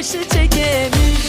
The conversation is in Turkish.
başı çekemiş